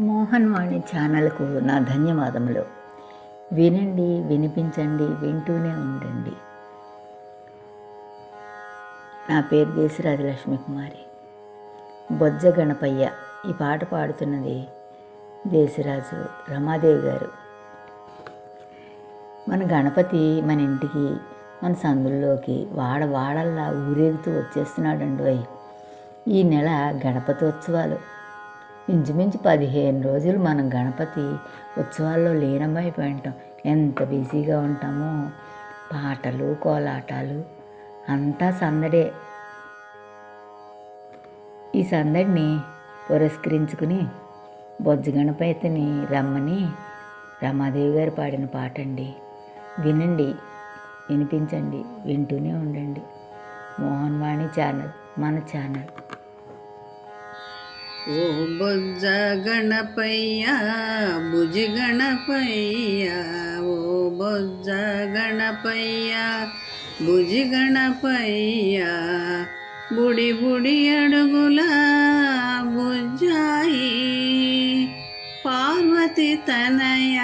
మోహన్ వాణి ఛానల్కు నా ధన్యవాదములు. వినండి వినిపించండి వింటూనే ఉండండి. నా పేరు దేశరాజు లక్ష్మి కుమారి. బొజ్జ గణపయ్య ఈ పాట పాడుతున్నది దేశరాజు రమాదేవి గారు. మన గణపతి మన ఇంటికి మన సందుల్లోకి వాడ వాడల్లా ఊరేగుతూ వచ్చేస్తున్నాడండి అయ్యి ఈ నెల గణపతి ఉత్సవాలు. ఇంచుమించు పదిహేను రోజులు మనం గణపతి ఉత్సవాల్లో లీనమైపోయి ఉంటాం ఎంత బిజీగా ఉంటామో. పాటలు కోలాటాలు అంతా సందడే. ఈ సందడిని పురస్కరించుకుని బొజ్జగణపతిని రమ్మని రమాదేవి గారు పాడిన పాట అండి వినండి వినిపించండి వింటూనే ఉండండి. మోహన్ వాణి ఛానల్ మన ఛానల్. ఓ బొజ్జ గణపయ్య భుజి గణపయ్య. ఓ బొజ్జ గణపయ్య భుజి గణపయ్య. బుడి బుడి అడుగుల బుజ్జాయి పార్వతి తనయ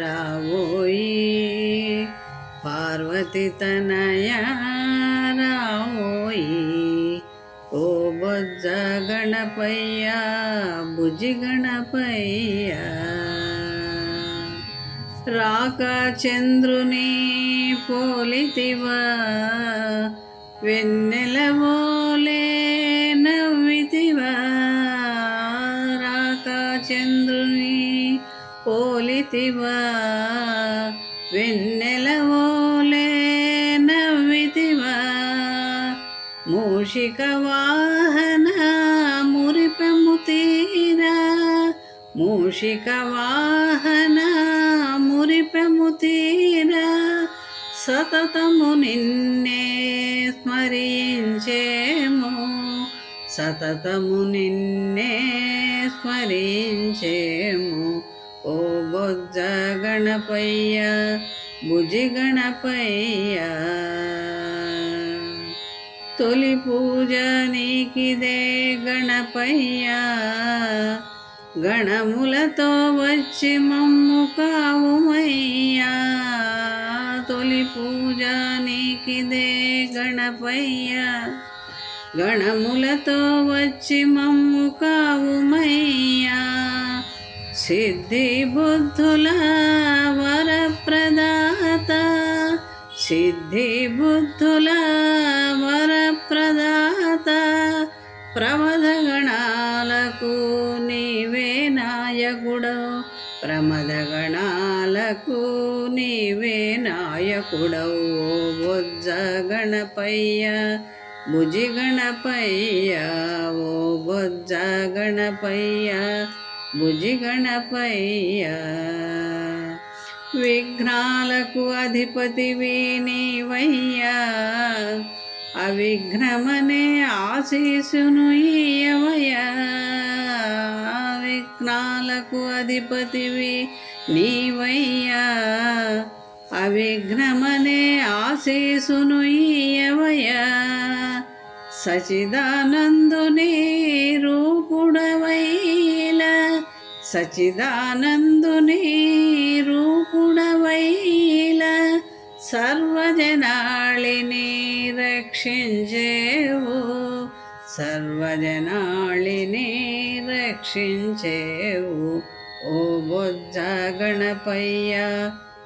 రావోయి. పార్వతి తనయ రావోయి. ఓ బొజ్జ గణపయ్య భుజి గణపయ్య. రాక చంద్రుని పోలితివా వెన్నెలవోలే నవ్వితివా. రాక చంద్రుని పోలితివా వెన్నెల కౌశిక వాహన మురిపెము తీరా. మూషిక వాహన మురిపెము తీరా. సతతము నిన్నే స్మరించేము. సతతము నిన్నే స్మరించేము. ఓ బొజ్జ గణపయ్య భుజి గణపయ్య. తొలి పూజ నీకిదే గణపయ్య. గణములతో వచ్చి మమ్ము కావుమయ్యా. తొలి పూజ నీకిదే గణపయ్య. గణములతో వచ్చి మమ్ము కావుమయ్యా. సిద్ధి బుద్ధుల వరప్రదాత. సిద్ధి బుద్ధుల ప్రమదగణాలకు నీవే నాయకుడవు ప్రమదగణాలకు నీవే నాయకుడవు ఓ బొజ్జ గణపయ్య భుజి గణపయ్య ఓ బొజ్జ గణపయ్య భుజి గణపయ్య. విఘ్నాలకు అధిపతివి నీవయ్యా. అవిఘ్నమనే ఆశీసును ఇయ్యవయ్యా విఘ్నాలకు అధిపతివి నీవయ్యా. అవిఘ్నమనే ఆశీసును ఇయ్యవయ్యా సచిదానందుని రూపుడవైల. సచిదానందుని సర్వజనాళిని రక్షించేవు సర్వజనాళిని రక్షించేవు ఓ బొజ్జ గణపయ్య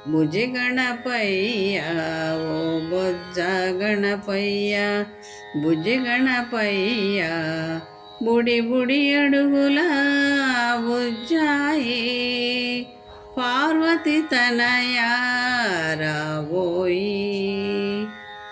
భుజి గణపయ్య ఓ బొజ్జ గణపయ్య భుజి గణపయ్య బుడి బుడి అడుగుల బుజ్జాయి పార్వతి తనయా